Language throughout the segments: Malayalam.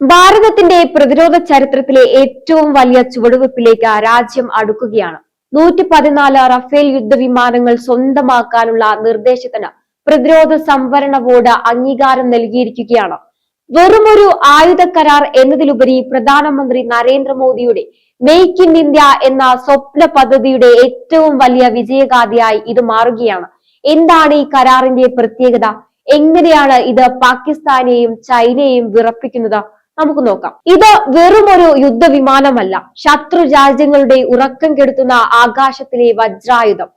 ഭാരതത്തിന്റെ പ്രതിരോധ ചരിത്രത്തിലെ ഏറ്റവും വലിയ ചുവടുവെപ്പിലേക്ക് രാജ്യം അടുക്കുകയാണ്. നൂറ്റി പതിനാല് റഫേൽ യുദ്ധവിമാനങ്ങൾ സ്വന്തമാക്കാനുള്ള നിർദ്ദേശത്തിന് പ്രതിരോധ സംവരണ ബോർഡ് അംഗീകാരം നൽകിയിരിക്കുകയാണ്. വെറുമൊരു ആയുധ കരാർ എന്നതിലുപരി പ്രധാനമന്ത്രി നരേന്ദ്രമോദിയുടെ മേക്ക് ഇൻ ഇന്ത്യ എന്ന സ്വപ്ന പദ്ധതിയുടെ ഏറ്റവും വലിയ വിജയഗാഥയായി ഇത് മാറുകയാണ്. എന്താണ് ഈ കരാറിന്റെ പ്രത്യേകത? എങ്ങനെയാണ് ഇത് പാകിസ്ഥാനെയും ചൈനയെയും വിറപ്പിക്കുന്നത്? നമുക്ക് നോക്കാം. ഇത് വെറും ഒരു യുദ്ധവിമാനമല്ല. ശത്രു രാജ്യങ്ങളുടെ ഉറക്കം കെടുത്തുന്ന ആകാശത്തിലെ വജ്രായുധം.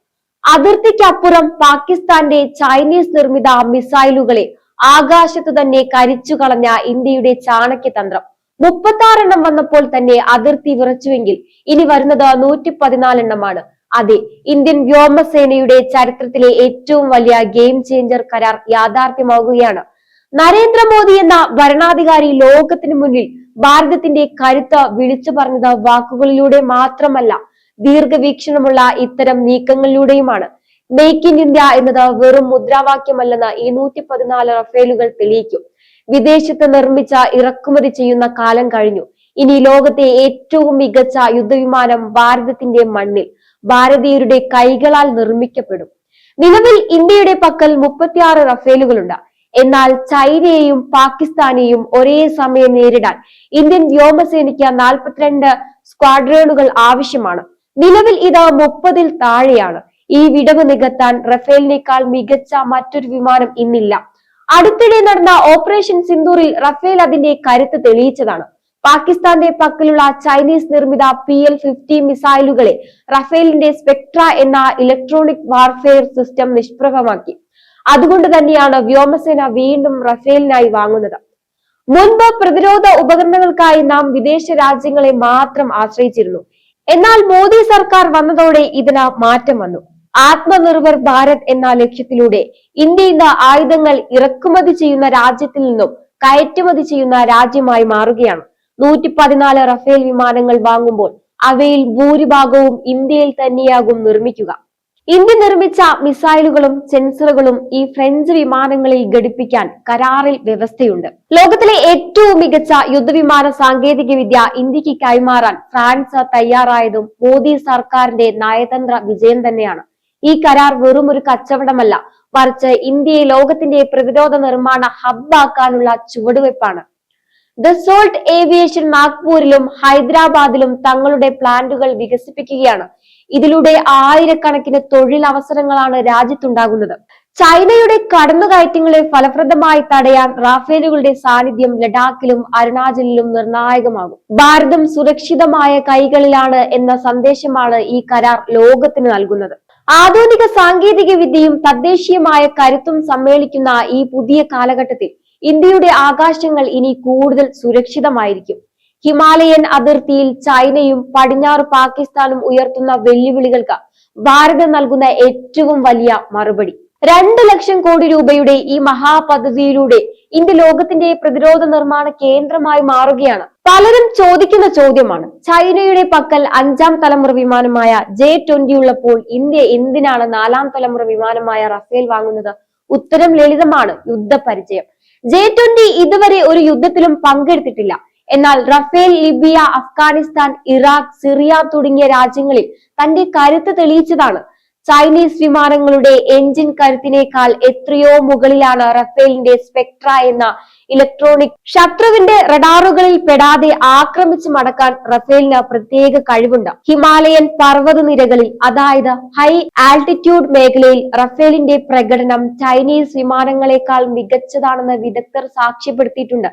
അതിർത്തിക്കപ്പുറം പാകിസ്ഥാന്റെ ചൈനീസ് നിർമ്മിത മിസൈലുകളെ ആകാശത്ത് തന്നെ കരിച്ചു കളഞ്ഞ ഇന്ത്യയുടെ ചാണക്യതന്ത്രം. മുപ്പത്തി ആറെണ്ണം വന്നപ്പോൾ തന്നെ അതിർത്തി വിറച്ചുവെങ്കിൽ ഇനി വരുന്നത് നൂറ്റി പതിനാലെണ്ണമാണ് അതെ ഇന്ത്യൻ വ്യോമസേനയുടെ ചരിത്രത്തിലെ ഏറ്റവും വലിയ ഗെയിം ചേഞ്ചർ കരാർ യാഥാർത്ഥ്യമാകുകയാണ് നരേന്ദ്രമോദി എന്ന ഭരണാധികാരി ലോകത്തിന് മുന്നിൽ ഭാരതത്തിന്റെ കരുത്ത് വിളിച്ചു പറഞ്ഞത് വാക്കുകളിലൂടെ മാത്രമല്ല ദീർഘവീക്ഷണമുള്ള ഇത്തരം നീക്കങ്ങളിലൂടെയുമാണ്. മേക്ക് ഇൻ ഇന്ത്യ എന്നത് വെറും മുദ്രാവാക്യമല്ലെന്ന് ഈ നൂറ്റി പതിനാല് റഫേലുകൾ തെളിയിക്കും. വിദേശത്ത് നിർമ്മിച്ച ഇറക്കുമതി ചെയ്യുന്ന കാലം കഴിഞ്ഞു. ഇനി ലോകത്തെ ഏറ്റവും മികച്ച യുദ്ധവിമാനം ഭാരതത്തിന്റെ മണ്ണിൽ ഭാരതീയരുടെ കൈകളാൽ നിർമ്മിക്കപ്പെടും. നിലവിൽ ഇന്ത്യയുടെ പക്കൽ മുപ്പത്തിയാറ് റഫേലുകളുണ്ട്. എന്നാൽ ചൈനയെയും പാകിസ്ഥാനെയും ഒരേ സമയം നേരിടാൻ ഇന്ത്യൻ വ്യോമസേനയ്ക്ക് നാൽപ്പത്തിരണ്ട് സ്ക്വാഡ്രോണുകൾ ആവശ്യമാണ്. നിലവിൽ ഇത് മുപ്പതിൽ താഴെയാണ്. ഈ വിടവ് നികത്താൻ റഫേലിനേക്കാൾ മികച്ച മറ്റൊരു വിമാനം ഇന്നില്ല. അടുത്തിടെ നടന്ന ഓപ്പറേഷൻ സിന്ദൂറിൽ റഫേൽ അതിന്റെ കരുത്ത് തെളിയിച്ചതാണ്. പാകിസ്ഥാന്റെ പക്കലുള്ള ചൈനീസ് നിർമ്മിത പി എൽ ഫിഫ്റ്റി മിസൈലുകളെ റഫേലിന്റെ സ്പെക്ട്ര എന്ന ഇലക്ട്രോണിക് വാർഫെയർ സിസ്റ്റം നിഷ്പ്രഭമാക്കി. അതുകൊണ്ട് തന്നെയാണ് വ്യോമസേന വീണ്ടും റഫേലിനായി വാങ്ങുന്നത്. മുൻപ് പ്രതിരോധ ഉപകരണങ്ങൾക്കായി നാം വിദേശ രാജ്യങ്ങളെ മാത്രം ആശ്രയിച്ചിരുന്നു. എന്നാൽ മോദി സർക്കാർ വന്നതോടെ ഇതിന് മാറ്റം വന്നു. ആത്മനിർഭർ ഭാരത് എന്ന ലക്ഷ്യത്തിലൂടെ ഇന്ത്യ ഇന്ന് ആയുധങ്ങൾ ഇറക്കുമതി ചെയ്യുന്ന രാജ്യത്തിൽ നിന്നും കയറ്റുമതി ചെയ്യുന്ന രാജ്യമായി മാറുകയാണ്. നൂറ്റി പതിനാല് റഫേൽ വിമാനങ്ങൾ വാങ്ങുമ്പോൾ അവയിൽ ഭൂരിഭാഗവും ഇന്ത്യയിൽ തന്നെയാകും നിർമ്മിക്കുക. ഇന്ത്യ നിർമ്മിച്ച മിസൈലുകളും സെൻസറുകളും ഈ ഫ്രഞ്ച് വിമാനങ്ങളിൽ ഘടിപ്പിക്കാൻ കരാറിൽ വ്യവസ്ഥയുണ്ട്. ലോകത്തിലെ ഏറ്റവും മികച്ച യുദ്ധവിമാന സാങ്കേതിക വിദ്യ ഇന്ത്യയ്ക്ക് കൈമാറാൻ ഫ്രാൻസ് തയ്യാറായതും മോദി സർക്കാരിന്റെ നയതന്ത്ര വിജയം തന്നെയാണ്. ഈ കരാർ വെറും ഒരു കച്ചവടമല്ല മറിച്ച് ഇന്ത്യയെ ലോകത്തിന്റെ പ്രതിരോധ നിർമ്മാണ ഹബ്ബാക്കാനുള്ള ചുവടുവെപ്പാണ് ദസോൾട്ട് ഏവിയേഷൻ നാഗ്പൂരിലും ഹൈദരാബാദിലും തങ്ങളുടെ പ്ലാന്റുകൾ വികസിപ്പിക്കുകയാണ്. ഇതിലൂടെ ആയിരക്കണക്കിന് തൊഴിലവസരങ്ങളാണ് രാജ്യത്തുണ്ടാകുന്നത്. ചൈനയുടെ കടന്നുകയറ്റങ്ങളെ ഫലപ്രദമായി തടയാൻ റാഫേലുകളുടെ സാന്നിധ്യം ലഡാക്കിലും അരുണാചലിലും നിർണായകമാകും. ഭാരതം സുരക്ഷിതമായ കൈകളിലാണ് എന്ന സന്ദേശമാണ് ഈ കരാർ ലോകത്തിന് നൽകുന്നത്. ആധുനിക സാങ്കേതിക വിദ്യയും തദ്ദേശീയമായ കരുത്തും സമ്മേളിക്കുന്ന ഈ പുതിയ കാലഘട്ടത്തിൽ ഇന്ത്യയുടെ ആകാശങ്ങൾ ഇനി കൂടുതൽ സുരക്ഷിതമായിരിക്കും. ഹിമാലയൻ അതിർത്തിയിൽ ചൈനയും പടിഞ്ഞാറ് പാകിസ്ഥാനും ഉയർത്തുന്ന വെല്ലുവിളികൾക്ക് ഭാരതം നൽകുന്ന ഏറ്റവും വലിയ മറുപടി. രണ്ട് ലക്ഷം കോടി രൂപയുടെ ഈ മഹാപദ്ധതിയിലൂടെ ഇന്ത്യ ലോകത്തിന്റെ പ്രതിരോധ നിർമ്മാണ കേന്ദ്രമായി മാറുകയാണ്. പലരും ചോദിക്കുന്ന ചോദ്യമാണ് ചൈനയുടെ പക്കൽ അഞ്ചാം തലമുറ വിമാനമായ ജെ ട്വന്റി ഉള്ളപ്പോൾ ഇന്ത്യ എന്തിനാണ് നാലാം തലമുറ വിമാനമായ റഫേൽ വാങ്ങുന്നത്? ഉത്തരം ലളിതമാണ് യുദ്ധപരിചയം. ജെ ട്വന്റി ഇതുവരെ ഒരു യുദ്ധത്തിലും പങ്കെടുത്തിട്ടില്ല. എന്നാൽ Rafale Libya Afghanistan Iraq Syria തുടങ്ങിയ രാജ്യങ്ങളിൽ തന്റെ കരുത്ത് തെളിയിച്ചതാണ്. ചൈനീസ് വിമാനങ്ങളുടെ എഞ്ചിൻ കരുത്തിനേക്കാൾ എത്രയോ മുകളിലാണ് റഫേലിന്റെ സ്പെക്ട്ര എന്ന ഇലക്ട്രോണിക് ശത്രുവിന്റെ റഡാറുകളിൽ പെടാതെ ആക്രമിച്ച് മടക്കാൻ റഫേലിന് പ്രത്യേക കഴിവുണ്ട്. ഹിമാലയൻ പർവത നിരകളിൽ അതായത് ഹൈ ആൾട്ടിറ്റ്യൂഡ് മേഖലയിൽ റഫേലിന്റെ പ്രകടനം ചൈനീസ് വിമാനങ്ങളെക്കാൾ മികച്ചതാണെന്ന് വിദഗ്ധർ സാക്ഷ്യപ്പെടുത്തിയിട്ടുണ്ട്.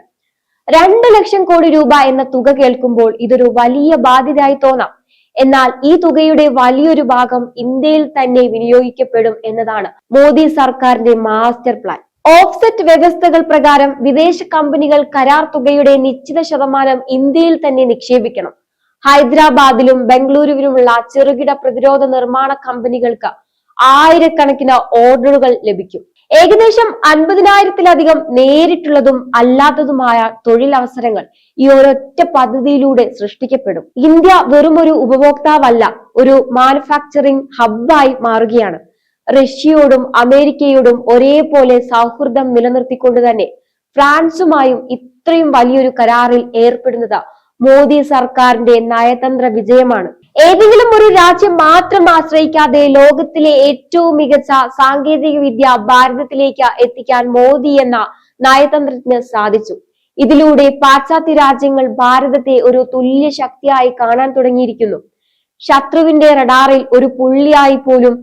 രണ്ട് ലക്ഷം കോടി രൂപ എന്ന തുക കേൾക്കുമ്പോൾ ഇതൊരു വലിയ ബാധ്യതയായി തോന്നാം. എന്നാൽ ഈ തുകയുടെ വലിയൊരു ഭാഗം ഇന്ത്യയിൽ തന്നെ വിനിയോഗിക്കപ്പെടും എന്നതാണ് മോദി സർക്കാരിന്റെ മാസ്റ്റർ പ്ലാൻ. ഓഫ്സെറ്റ് വ്യവസ്ഥകൾ പ്രകാരം വിദേശ കമ്പനികൾ കരാർ തുകയുടെ നിശ്ചിത ശതമാനം ഇന്ത്യയിൽ തന്നെ നിക്ഷേപിക്കണം. ഹൈദരാബാദിലും ബംഗളൂരുവിലുമുള്ള ചെറുകിട പ്രതിരോധ നിർമ്മാണ കമ്പനികൾക്ക് ആയിരക്കണക്കിന് ഓർഡറുകൾ ലഭിക്കും. ഏകദേശം അൻപതിനായിരത്തിലധികം നേരിട്ടുള്ളതും അല്ലാത്തതുമായ തൊഴിലവസരങ്ങൾ ഈ ഒരൊറ്റ പദ്ധതിയിലൂടെ സൃഷ്ടിക്കപ്പെടും. ഇന്ത്യ വെറും ഒരു ഉപഭോക്താവല്ല ഒരു മാനുഫാക്ചറിംഗ് ഹബ്ബായി മാറുകയാണ്. റഷ്യയോടും അമേരിക്കയോടും ഒരേപോലെ സൗഹൃദം നിലനിർത്തിക്കൊണ്ട് തന്നെ ഫ്രാൻസുമായും ഇത്രയും വലിയൊരു കരാറിൽ ഏർപ്പെടുന്നത് മോദി സർക്കാരിന്റെ നയതന്ത്ര വിജയമാണ്. ഏതെങ്കിലും ഒരു രാജ്യം മാത്രം ആശ്രയിക്കാതെ ലോകത്തിലെ ഏറ്റവും മികച്ച സാങ്കേതിക വിദ്യ ഭാരതത്തിലേക്ക് എത്തിക്കാൻ മോദി എന്ന നയതന്ത്രജ്ഞന് സാധിച്ചു. ഇതിലൂടെ പാശ്ചാത്യ രാജ്യങ്ങൾ ഭാരതത്തെ ഒരു തുല്യ ശക്തിയായി കാണാൻ തുടങ്ങിയിരിക്കുന്നു. ശത്രുവിന്റെ റഡാറിൽ ഒരു പുള്ളിയായി പോലും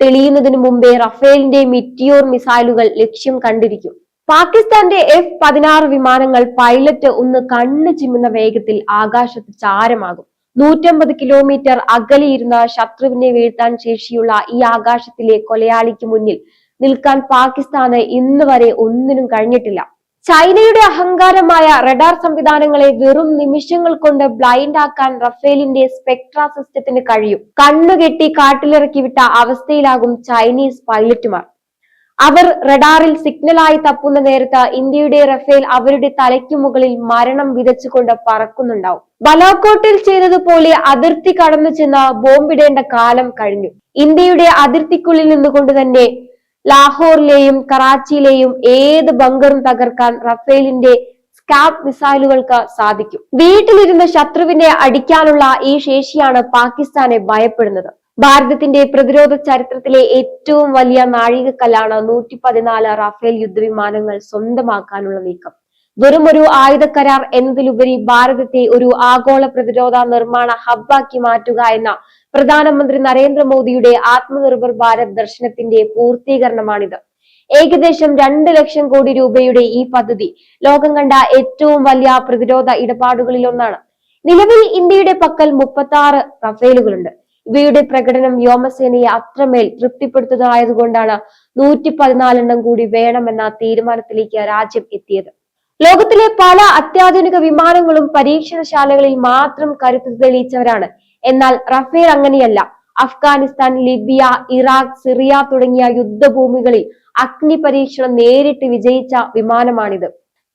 തെളിയുന്നതിന് മുമ്പേ റഫേലിന്റെ മിറ്റിയോർ മിസൈലുകൾ ലക്ഷ്യം കണ്ടിരിക്കും. പാകിസ്ഥാന്റെ എഫ് പതിനാറ് വിമാനങ്ങൾ പൈലറ്റ് ഒന്ന് കണ്ണു ചിമ്മുന്ന വേഗത്തിൽ ആകാശത്ത് ചാരമാകും. നൂറ്റമ്പത് കിലോമീറ്റർ അകലെയിരുന്ന ശത്രുവിനെ വീഴ്ത്താൻ ശേഷിയുള്ള ഈ ആകാശത്തിലെ കൊലയാളിക്ക് മുന്നിൽ നിൽക്കാൻ പാകിസ്ഥാന് ഇന്ന് വരെ ഒന്നിനും കഴിഞ്ഞിട്ടില്ല. ചൈനയുടെ അഹങ്കാരമായ റഡാർ സംവിധാനങ്ങളെ വെറും നിമിഷങ്ങൾ കൊണ്ട് ബ്ലൈൻഡ് ആക്കാൻ റഫേലിന്റെ സ്പെക്ട്ര സിസ്റ്റത്തിന് കഴിയും. കണ്ണുകെട്ടി കാട്ടിലിറക്കി വിട്ട അവസ്ഥയിലാകും ചൈനീസ് പൈലറ്റുമാർ. അവർ റഡാറിൽ സിഗ്നലായി തപ്പുന്ന നേരത്ത് ഇന്ത്യയുടെ റഫേൽ അവരുടെ തലയ്ക്കു മുകളിൽ മരണം വിതച്ചുകൊണ്ട് പറക്കുന്നുണ്ടാവും. ബലാക്കോട്ടിൽ ചെയ്തതുപോലെ അതിർത്തി കടന്നു ചെന്ന് ബോംബിടേണ്ട കാലം കഴിഞ്ഞു. ഇന്ത്യയുടെ അതിർത്തിക്കുള്ളിൽ നിന്നുകൊണ്ട് തന്നെ ലാഹോറിലെയും കറാച്ചിയിലെയും ഏത് ബങ്കറും തകർക്കാൻ റഫേലിന്റെ സ്കാബ് മിസൈലുകൾക്ക് സാധിക്കും. വീട്ടിലിരുന്ന ശത്രുവിനെ അടിക്കാനുള്ള ഈ ശേഷിയാണ് പാകിസ്ഥാനെ ഭയപ്പെടുന്നത്. ഭാരതത്തിന്റെ പ്രതിരോധ ചരിത്രത്തിലെ ഏറ്റവും വലിയ നാഴികക്കല്ലാണ് നൂറ്റി പതിനാല് റഫേൽ യുദ്ധവിമാനങ്ങൾ സ്വന്തമാക്കാനുള്ള നീക്കം. വെറും ഒരു ആയുധ കരാർ എന്നതിലുപരി ഭാരതത്തെ ഒരു ആഗോള പ്രതിരോധ നിർമ്മാണ ഹബ്ബാക്കി മാറ്റുക എന്ന പ്രധാനമന്ത്രി നരേന്ദ്രമോദിയുടെ ആത്മനിർഭർ ഭാരത് ദർശനത്തിന്റെ പൂർത്തീകരണമാണിത്. ഏകദേശം രണ്ട് ലക്ഷം കോടി രൂപയുടെ ഈ പദ്ധതി ലോകം കണ്ട ഏറ്റവും വലിയ പ്രതിരോധ ഇടപാടുകളിൽ ഒന്നാണ് നിലവിൽ ഇന്ത്യയുടെ പക്കൽ മുപ്പത്തി ആറ് റഫേലുകളുണ്ട്. ഇവയുടെ പ്രകടനം വ്യോമസേനയെ അത്രമേൽ തൃപ്തിപ്പെടുത്തുന്നതായതുകൊണ്ടാണ് നൂറ്റി പതിനാലെണ്ണം കൂടി വേണമെന്ന തീരുമാനത്തിലേക്ക് രാജ്യം എത്തിയത്. ലോകത്തിലെ പല അത്യാധുനിക വിമാനങ്ങളും പരീക്ഷണശാലകളിൽ മാത്രം കരുത്ത് തെളിയിച്ചവരാണ്. എന്നാൽ റഫേൽ അങ്ങനെയല്ല. അഫ്ഗാനിസ്ഥാൻ ലിബിയ ഇറാഖ് സിറിയ തുടങ്ങിയ യുദ്ധഭൂമികളിൽ അഗ്നി പരീക്ഷണം നേരിട്ട് വിജയിച്ച വിമാനമാണിത്.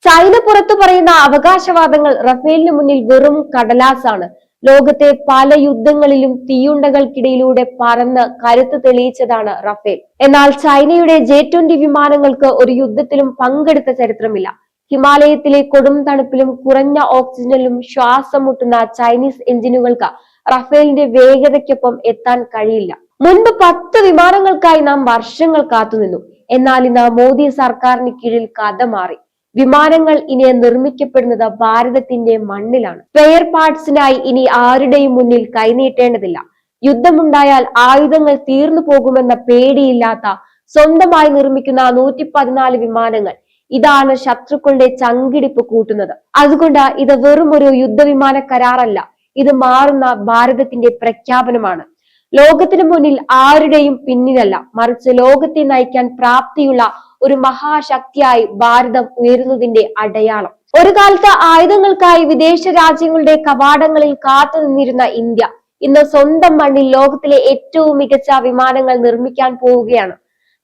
ചൈന പുറത്തു പറയുന്ന അവകാശവാദങ്ങൾ റഫേലിന് മുന്നിൽ വെറും കടലാസാണ്. ലോകത്തെ പല യുദ്ധങ്ങളിലും തീയുണ്ടകൾക്കിടയിലൂടെ പറന്ന് കരുത്ത് തെളിയിച്ചതാണ് റഫേൽ. എന്നാൽ ചൈനയുടെ ജെ ട്വന്റി വിമാനങ്ങൾക്ക് ഒരു യുദ്ധത്തിലും പങ്കെടുത്ത ചരിത്രമില്ല. ഹിമാലയത്തിലെ കൊടും തണുപ്പിലും കുറഞ്ഞ ഓക്സിജനിലും ശ്വാസം മുട്ടുന്ന ചൈനീസ് എഞ്ചിനുകൾക്ക് റഫേലിന്റെ വേഗതയ്ക്കൊപ്പം എത്താൻ കഴിയില്ല. മുൻപ് പത്ത് വിമാനങ്ങൾക്കായി നാം വർഷങ്ങൾ കാത്തുനിന്നു. എന്നാൽ ഇന്ന് മോദി സർക്കാരിന് കീഴിൽ കഥ മാറി. വിമാനങ്ങൾ ഇനി നിർമ്മിക്കപ്പെടുന്നത് ഭാരതത്തിന്റെ മണ്ണിലാണ്. സ്പെയർ പാർട്സിനായി ഇനി ആരുടെയും മുന്നിൽ കൈനീട്ടേണ്ടതില്ല. യുദ്ധമുണ്ടായാൽ ആയുധങ്ങൾ തീർന്നു പോകുമെന്ന പേടിയില്ലാത്ത സ്വന്തമായി നിർമ്മിക്കുന്ന നൂറ്റി പതിനാല് വിമാനങ്ങൾ ഇതാണ് ശത്രുക്കളുടെ ചങ്കിടിപ്പ് കൂട്ടുന്നത്. അതുകൊണ്ട് ഇത് വെറും ഒരു യുദ്ധവിമാന കരാറല്ല ഇത് മാറുന്ന ഭാരതത്തിന്റെ പ്രഖ്യാപനമാണ്. ലോകത്തിന് മുന്നിൽ ആരുടെയും പിന്നിലല്ല മറിച്ച് ലോകത്തെ നയിക്കാൻ പ്രാപ്തിയുള്ള ഒരു മഹാശക്തിയായി ഭാരതം ഉയരുന്നതിന്റെ അടയാളം. ഒരു കാലത്ത് ആയുധങ്ങൾക്കായി വിദേശ രാജ്യങ്ങളുടെ കവാടങ്ങളിൽ കാത്തു നിന്നിരുന്ന ഇന്ത്യ ഇന്ന് സ്വന്തം മണ്ണിൽ ലോകത്തിലെ ഏറ്റവും മികച്ച വിമാനങ്ങൾ നിർമ്മിക്കാൻ പോവുകയാണ്.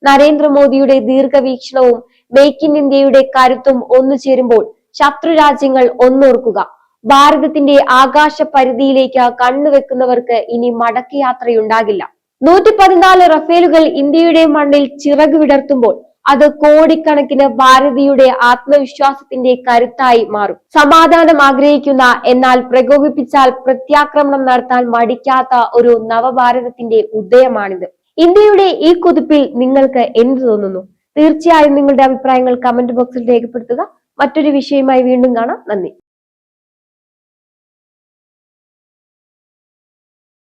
നരേന്ദ്രമോദിയുടെ ദീർഘവീക്ഷണവും മേക്ക് ഇൻ ഇന്ത്യയുടെ കരുത്തും ഒന്നു ചേരുമ്പോൾ ശത്രു രാജ്യങ്ങൾ ഒന്നോർക്കുക. ഭാരതത്തിന്റെ ആകാശ പരിധിയിലേക്ക് കണ്ണുവെക്കുന്നവർക്ക് ഇനി മടക്കയാത്രയുണ്ടാകില്ല. നൂറ്റി പതിനാല് റഫേലുകൾ ഇന്ത്യയുടെ മണ്ണിൽ ചിറക് വിടർത്തുമ്പോൾ അത് കോടിക്കണക്കിന് ഭാരതിയുടെ ആത്മവിശ്വാസത്തിന്റെ കരുത്തായി മാറും. സമാധാനം ആഗ്രഹിക്കുന്ന എന്നാൽ പ്രകോപിപ്പിച്ചാൽ പ്രത്യാക്രമണം നടത്താൻ മടിക്കാത്ത ഒരു നവഭാരതത്തിന്റെ ഉദയമാണിത്. ഇന്ത്യയുടെ ഈ കുതിപ്പിൽ നിങ്ങൾക്ക് എന്ത് തോന്നുന്നു? തീർച്ചയായും നിങ്ങളുടെ അഭിപ്രായങ്ങൾ കമന്റ് ബോക്സിൽ രേഖപ്പെടുത്തുക. മറ്റൊരു വിഷയമായി വീണ്ടും കാണാം. നന്ദി.